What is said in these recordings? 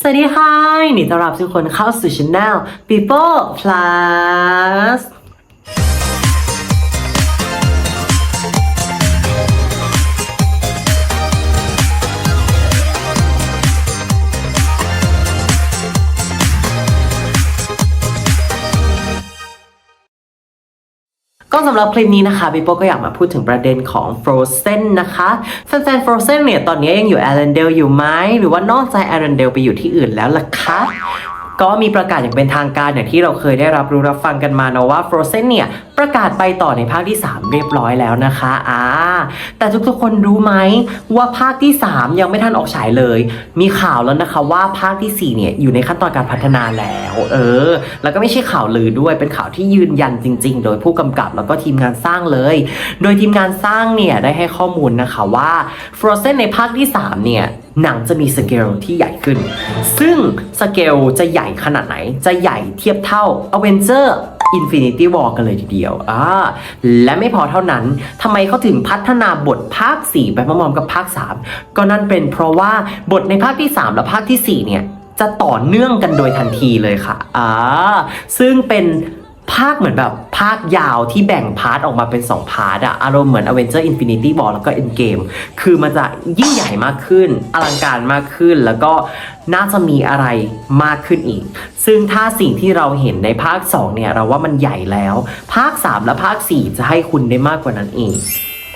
สวัสดีค่ะนดีต้อนรับทุกคนเข้าสู่ช anel People Plus ก็สำหรับคลิปนี้นะคะบิโป้ก็อยากมาพูดถึงประเด็นของ Frozen นะคะแฟนๆ Frozen เนี่ยตอนนี้ยังอยู่แอรันเดลอยู่ไหมหรือว่านอกใจแอรันเดลไปอยู่ที่อื่นแล้วล่ะคะ ก็มีประกาศอย่างเป็นทางการอย่างที่เราเคยได้รับรู้รับฟังกันมาเนาะว่า Frozen เนี่ยประกาศไปต่อในภาคที่ 3 เรียบร้อยแล้วนะคะอ่าแต่ทุกๆคนรู้ไหมว่าภาคที่ 3 ยังไม่ทันออกฉายเลย มีข่าวแล้วนะคะว่าภาคทีสี่4 เนี่ยอยู่ในขั้นตอนการพัฒนาแล้ว เออ แล้วก็ไม่ใช่ข่าวลือด้วยเป็นข่าวที่ยืนยันจริง ๆ โดยผู้กำกับแล้วก็ทีมงานสร้างเลย โดยทีมงานสร้างเนี่ยได้ให้ข้อมูลนะคะว่า Frozen ในภาคที่ 3 เนี่ย หนังจะมีสเกลที่ใหญ่ขึ้น ซึ่งสเกลจะใหญ่ขนาดไหน จะใหญ่เทียบเท่า Avenger Infinity War กันเลยทีเดียวอ่าและไม่พอเท่านั้น ทำไมเขาถึงพัฒนาบทภาค 4 ไปพร้อมๆกับภาค 3 ก็นั่นเป็นเพราะว่าบทในภาคที่ 3 และภาคทีสี่4 เนี่ยจะต่อเนื่องกันโดยทันทีเลยค่ะอ่าซึ่งเป็น ภาคเหมือนแบบภาคยาวที่แบ่งพาร์ทออกมาเป็น 2 พาร์ทอะอารมณ์เหมือน Avenger Infinity War แล้วก็ Endgame คือมันจะยิ่งใหญ่มากขึ้น อลังการมากขึ้นแล้วก็น่าจะมีอะไรมากขึ้นอีก ซึ่งถ้าสิ่งที่เราเห็นในภาค 2 เนี่ย เราว่ามันใหญ่แล้ว ภาค 3 และภาค 4 จะให้คุณได้มากกว่านั้นอีก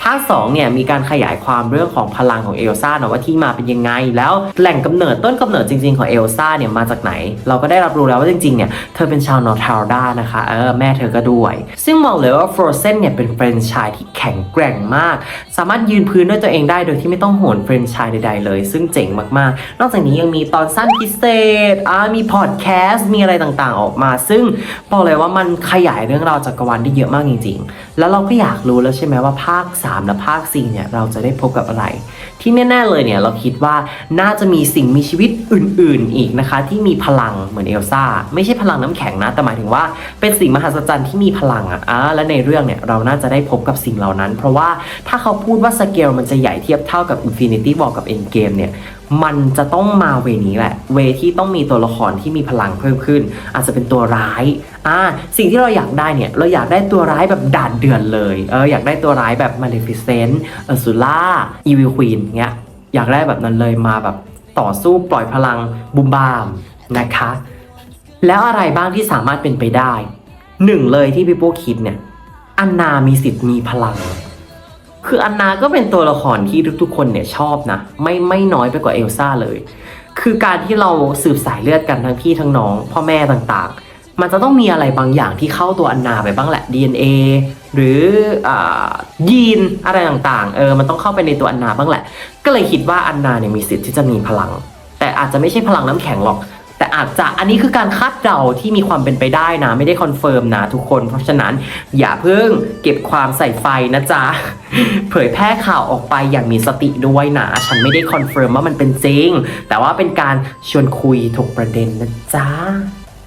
ภาค2เนี่ยมีการขยายความเรื่องของพลังของเอลซ่าเนาะว่าที่มาเป็นยังไง แล้วแหล่งกำเนิดต้นกำเนิดจริง ๆของเอลซ่าเนี่ยมาจากไหน เราก็ได้รับรู้แล้วว่าจริงๆเนี่ยเธอเป็นชาวนอร์ทาร์ดานะคะเออแม่เธอก็ด้วย ซึ่งมองเลยว่า Frozen เนี่ยเป็นแฟรนไชส์ที่แข็งแกร่งมาก สามารถยืนพื้นด้วยตัวเองได้โดยที่ไม่ต้องโหนแฟรนไชส์ใดๆเลย ซึ่งเจ๋งมากๆ นอกจากนี้ยังมีตอนสั้นพิเศษอ่ามีพอดแคสต์มีอะไรต่างๆออกมา ซึ่งบอกเลยว่ามันขยายเรื่องราวจักรวาลได้เยอะมากจริง ๆ แล้วเราก็อยากรู้แล้วใช่ไหมว่าภาค3และภาค 4 เนี่ย เราจะได้พบกับอะไร ที่แน่ ๆ เลยเนี่ย เราคิดว่าน่าจะมีสิ่งมีชีวิตอื่น ๆ อีกนะคะ ที่มีพลังเหมือนเอลซ่า ไม่ใช่พลังน้ำแข็งนะ แต่หมายถึงว่าเป็นสิ่งมหัศจรรย์ที่มีพลังอะอะและในเรื่องเนี่ย เราน่าจะได้พบกับสิ่งเหล่านั้น เพราะว่าถ้าเขาพูดว่าสเกลมันจะใหญ่เทียบเท่ากับ Infinity War กับ Endgame เนี่ย มันจะต้องมาเวนี้แหละ เวที่ต้องมีตัวละครที่มีพลังเพิ่มขึ้น อาจจะเป็นตัวร้ายอ่าสิ่งที่เราอยากได้เนี่ย เราอยากได้ตัวร้ายแบบด่านเดือนเลยเอออยากได้ตัวร้ายแบบ Maleficent เออซูล่า Evil Queen เงี้ยอยากได้แบบนั้นเลยมาแบบต่อสู้ปล่อยพลังบุมบามนะคะ แล้วอะไรบ้างที่สามารถเป็นไปได้หนึ่งเลยที่พี่โป้คิดเนี่ยอันนามีสิทธิ์มีพลัง คืออันนาก็เป็นตัวละครที่ทุกๆ คนเนี่ยชอบนะ ไม่ไม่น้อยไปกว่าเอลซ่าเลย คือการที่เราสืบสายเลือดกันทั้งพี่ทั้งน้อง พ่อแม่ต่างๆ มันจะต้องมีอะไรบางอย่างที่เข้าตัวอันนาไปบ้างแหละ DNA หรืออยีนอะไรต่างๆ เออ มันต้องเข้าไปในตัวอันนาบ้างแหละ ก็เลยคิดว่าอันนาเนี่ยมีสิทธิ์ที่จะมีพลัง แต่อาจจะไม่ใช่พลังน้ำแข็งหรอก แต่อาจจะอันนี้คือการคาดเดาที่มีความเป็นไปได้นะ ไม่ได้คอนเฟิร์มนะทุกคน เพราะฉะนั้นอย่าเพิ่งเก็บความใส่ไฟนะจ๊ะ เผยแพร่ข่าวออกไปอย่างมีสติด้วยนะ ฉันไม่ได้คอนเฟิร์มว่ามันเป็นจริง แต่ว่าเป็นการชวนคุยถกประเด็นนะจ๊ะ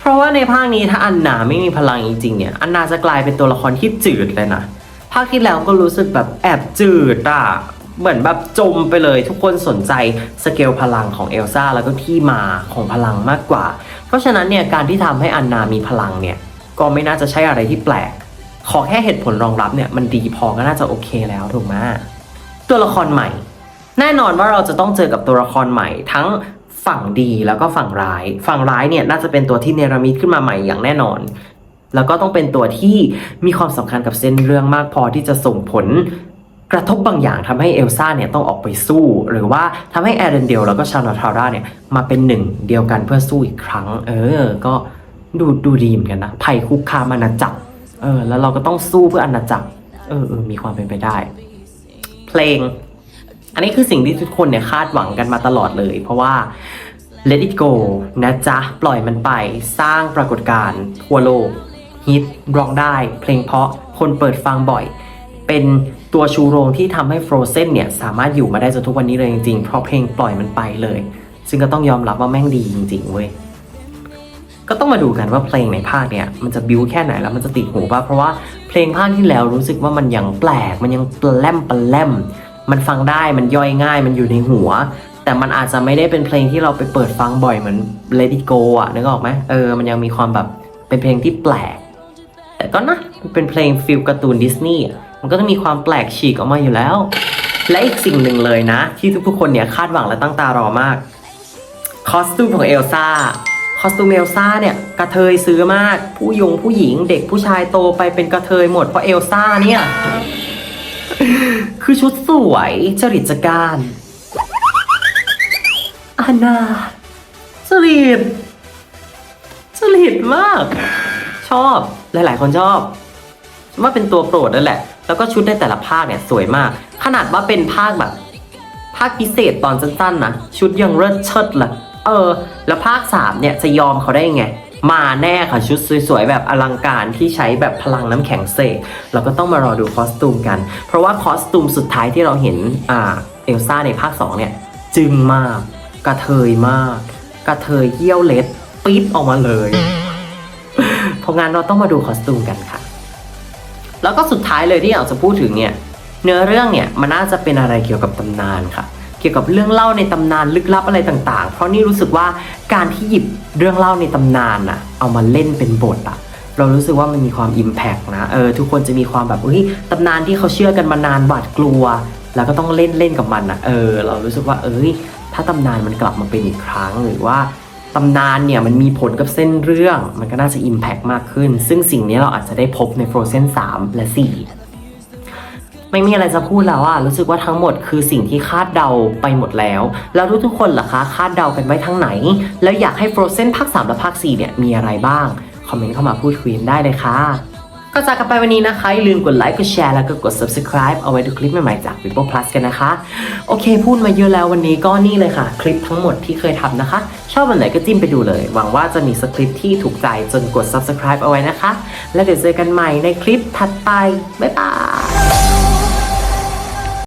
เพราะว่าในภาคนี้ถ้าอันนาไม่มีพลังจริงๆเนี่ยอันนาจะกลายเป็นตัวละครที่จืดเลยนะภาคที่แล้วก็รู้สึกแบบแอบจืดอะ เหมือนแบบจมไปเลยทุกคนสนใจสเกลพลังของเอลซ่าแล้วก็ที่มาของพลังมากกว่า เพราะฉะนั้นเนี่ยการที่ทำให้อันนามีพลังเนี่ยก็ไม่น่าจะใช่อะไรที่แปลก ขอแค่เหตุผลรองรับเนี่ยมันดีพอก็น่าจะโอเคแล้วถูกไหมตัวละครใหม่ แน่นอนว่าเราจะต้องเจอกับตัวละครใหม่ ทั้งฝั่งดีแล้วก็ฝั่งร้าย ฝั่งร้ายเนี่ยน่าจะเป็นตัวที่เนรมิตขึ้นมาใหม่อย่างแน่นอน แล้วก็ต้องเป็นตัวที่มีความสำคัญกับเส้นเรื่องมากพอที่จะส่งผล กระทบบางอย่างทำให้เอลซ่าเนี่ยต้องออกไปสู้ หรือว่าทำให้แอรเดนเดลแล้วก็ชาโนทาร่าเนี่ยมาเป็นหนึ่งเดียวกันเพื่อสู้อีกครั้ง เออ ก็ดูดูดีเหมือนกันนะภัยคุกคามอาณาจักรเออ แล้วเราก็ต้องสู้เพื่ออาณาจักรเออเออมีความเป็นไปได้ เพลง อันนี้คือสิ่งที่ทุกคนเนี่ยคาดหวังกันมาตลอดเลย เพราะว่า Let it go นะจ๊ะ ปล่อยมันไปสร้างปรากฏการณ์ทั่วโลกฮิตร้องได้ เพลงเพราะคนเปิดฟังบ่อย เป็น ตัวชูโรงที่ทำให้ Frozen เนี่ยสามารถอยู่มาได้จนทุกวันนี้เลยจริงๆ เพราะเพลงปล่อยมันไปเลย ซึ่งก็ต้องยอมรับว่าแม่งดีจริงๆเว้ยก็ต้องมาดูกันว่าเพลงในภาคเนี่ยมันจะบิวแค่ไหนแล้วมันจะติดหูป่ะเพราะว่าเพลงภาคที่แล้วรู้สึกว่ามันยังแปลก มันยังแปลมแปลมมันฟังได้มันย่อยง่าย มันอยู่ในหัว แต่มันอาจจะไม่ได้เป็นเพลงที่เราไปเปิดฟังบ่อยเหมือน Let It Go อะนึกออกไหมเออมันยังมีความแบบเป็นเพลงที่แปลก แต่ก็นะเป็นเพลงฟิลการ์ตูนดิสนีย์อะ มันก็จะมีความแปลกฉีกออกมาอยู่แล้ว และอีกสิ่งหนึ่งเลยนะ ที่ทุกๆคนเนี่ยคาดหวังและตั้งตารอมากคอสตูมของเอลซ่าคอสตูมเอลซ่าเนี่ยกระเทยซื้อมาก ผู้ยงผู้หญิงเด็กผู้ชายโตไปเป็นกระเทยหมดเพราะเอลซ่าเนี่ย คือชุดสวยจริตจักรานอานาจริตจริตมาก ชอบหลาย ๆ คนชอบ ว่าเป็นตัวโปรดนั่นแหละ แล้วก็ชุดในแต่ละภาคเนี่ยสวยมาก ขนาดว่าเป็นภาคแบบ ภาคพิเศษตอนสั้นๆนะชุดยังเลิศเชิดเลยเออ แล้วภาค3เนี่ยจะยอมเขาได้ไง มาแน่ค่ะชุดสวยๆ แบบอลังการที่ใช้แบบพลังน้ำแข็งเสกเราก็ต้องมารอดูคอสตูมกัน เพราะว่าคอสตูมสุดท้ายที่เราเห็นอ่าเอลซ่าในภาค2เนี่ยจึงมาก กระเทยมาก กระเทยเยี่ยวเล็ด ปี๊ดออกมาเลย เพราะงั้นเราต้องมาดูคอสตูมกันค่ะ แล้วก็สุดท้ายเลยที่อยากจะพูดถึงเนี่ยเนื้อเรื่องเนี่ยมันน่าจะเป็นอะไรเกี่ยวกับตำนานค่ะ เกี่ยวกับเรื่องเล่าในตำนานลึกลับอะไรต่างๆ เพราะนี่รู้สึกว่าการที่หยิบเรื่องเล่าในตำนานน่ะเอามาเล่นเป็นบทอะเรารู้สึกว่ามันมีความอิมแพกนะเออทุกคนจะมีความแบบเฮ้ยตำนานที่เขาเชื่อกันมานานหวาดกลัว แล้วก็ต้องเล่นเล่นกับมันอะเออ เรารู้สึกว่าเอ้ยถ้าตำนานมันกลับมาเป็นอีกครั้งหรือว่า ตำนานเนี่ยมันมีผลกับเส้นเรื่อง มันก็น่าจะ Impact มากขึ้น ซึ่งสิ่งนี้เราอาจจะได้พบใน Frozen 3 และ 4 ไม่มีอะไรจะพูดแล้วอะรู้สึกว่าทั้งหมดคือสิ่งที่คาดเดาไปหมดแล้ว แล้วทุกๆคนล่ะคะคาดเดากันไว้ทั้งไหน แล้วอยากให้ Frozen ภาค 3 และภาค 4 เนี่ยมีอะไรบ้าง คอมเมนต์เข้ามาพูดคุยกันได้เลยค่ะ ก็จากกันไปวันนี้นะคะ อย่าลืมกดไลค์ กดแชร์ แล้วก็กด subscribe เอาไว้ดูคลิปใหม่ๆจาก People Plus กันนะคะ โอเค พูดมาเยอะแล้ววันนี้ก็นี่เลยค่ะ คลิปทั้งหมดที่เคยทำนะคะ ชอบวันไหนก็จิ้มไปดูเลย หวังว่าจะมีสคริปที่ถูกใจจนกด subscribe เอาไว้นะคะ แล้วเดี๋ยวเจอกันใหม่ในคลิปถัดไป บ๊ายบาย